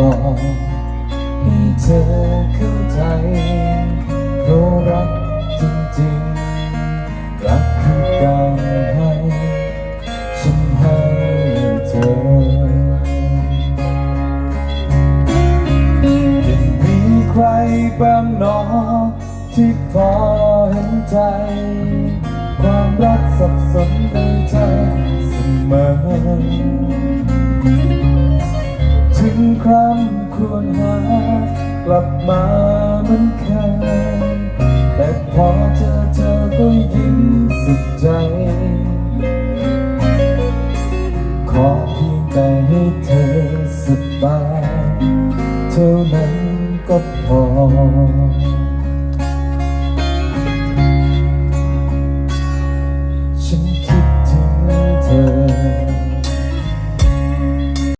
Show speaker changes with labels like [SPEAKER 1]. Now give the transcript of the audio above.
[SPEAKER 1] บอกให้เธอเข้าใจเพราะรักจริงๆ รักคือการให้ฉันให้เธอยัมีใครบ้างนอที่พอเห็นใจ ความรักสับสนในใจเสมอ ครั้งควรหากลับมาเหมือนเคยแต่พอเจอเธอก็ยิ้มสุดใจ ขอเพียงแต่ให้เธอสบายเท่านั้นก็พอฉันคิดถึงเธอ